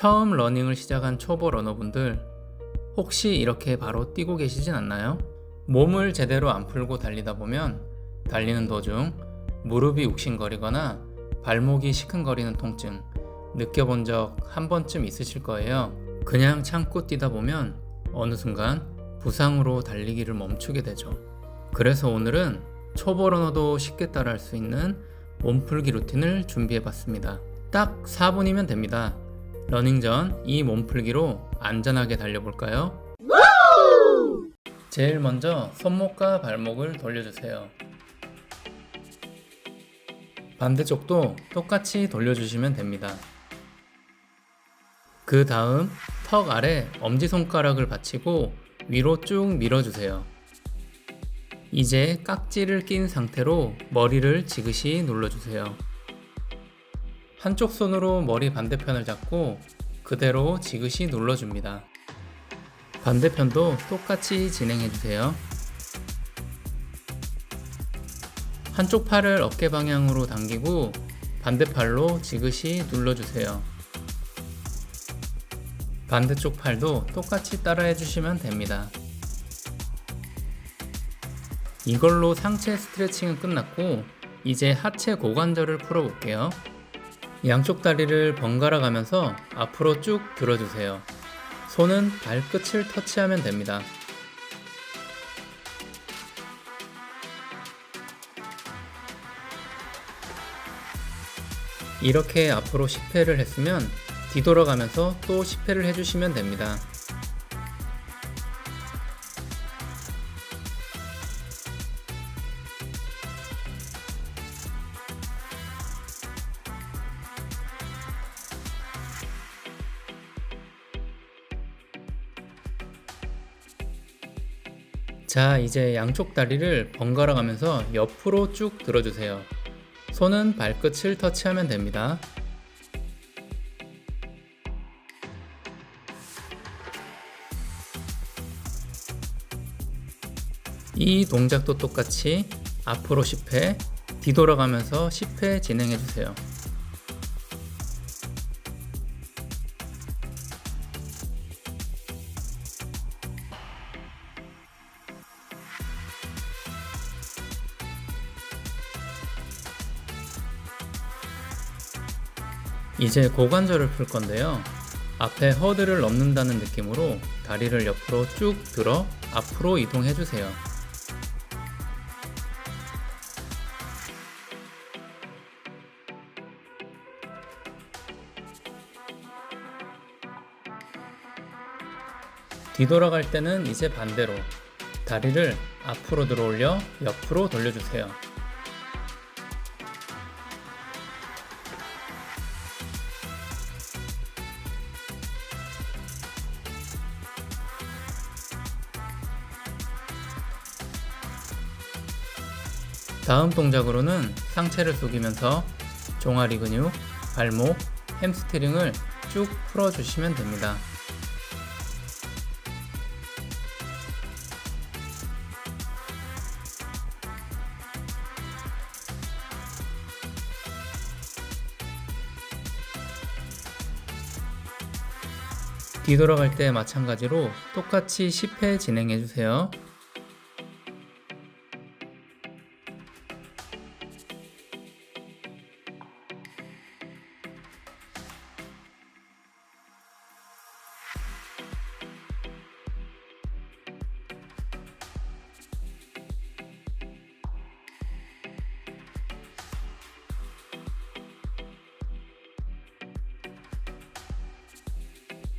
처음 러닝을 시작한 초보 러너분들 혹시 이렇게 바로 뛰고 계시진 않나요? 몸을 제대로 안 풀고 달리다 보면 달리는 도중 무릎이 욱신거리거나 발목이 시큰거리는 통증 느껴본 적 한 번쯤 있으실 거예요. 그냥 참고 뛰다 보면 어느 순간 부상으로 달리기를 멈추게 되죠. 그래서 오늘은 초보 러너도 쉽게 따라할 수 있는 몸풀기 루틴을 준비해 봤습니다. 딱 4분이면 됩니다. 러닝 전 이 몸풀기로 안전하게 달려볼까요? 제일 먼저 손목과 발목을 돌려주세요. 반대쪽도 똑같이 돌려주시면 됩니다. 그 다음 턱 아래 엄지손가락을 받치고 위로 쭉 밀어주세요. 이제 깍지를 낀 상태로 머리를 지그시 눌러주세요. 한쪽 손으로 머리 반대편을 잡고 그대로 지그시 눌러줍니다. 반대편도 똑같이 진행해주세요. 한쪽 팔을 어깨 방향으로 당기고 반대팔로 지그시 눌러주세요. 반대쪽 팔도 똑같이 따라해 주시면 됩니다. 이걸로 상체 스트레칭은 끝났고 이제 하체 고관절을 풀어볼게요. 양쪽 다리를 번갈아 가면서 앞으로 쭉 들어주세요. 손은 발끝을 터치하면 됩니다. 이렇게 앞으로 10회를 했으면 뒤돌아가면서 또 10회를 해주시면 됩니다. 자, 이제 양쪽 다리를 번갈아 가면서 옆으로 쭉 들어주세요. 손은 발끝을 터치하면 됩니다. 이 동작도 똑같이 앞으로 10회, 뒤돌아가면서 10회 진행해 주세요. 이제 고관절을 풀 건데요. 앞에 허드를 넘는다는 느낌으로 다리를 옆으로 쭉 들어 앞으로 이동해 주세요. 뒤돌아갈 때는 이제 반대로 다리를 앞으로 들어 올려 옆으로 돌려주세요. 다음 동작으로는 상체를 숙이면서 종아리 근육, 발목, 햄스트링을 쭉 풀어주시면 됩니다. 뒤돌아갈 때 마찬가지로 똑같이 10회 진행해 주세요.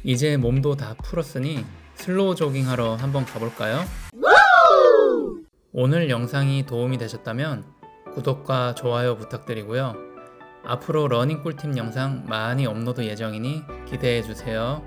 이제 몸도 다 풀었으니 슬로우 조깅 하러 한번 가볼까요? 오늘 영상이 도움이 되셨다면 구독과 좋아요 부탁드리고요. 앞으로 러닝 꿀팁 영상 많이 업로드 예정이니 기대해 주세요.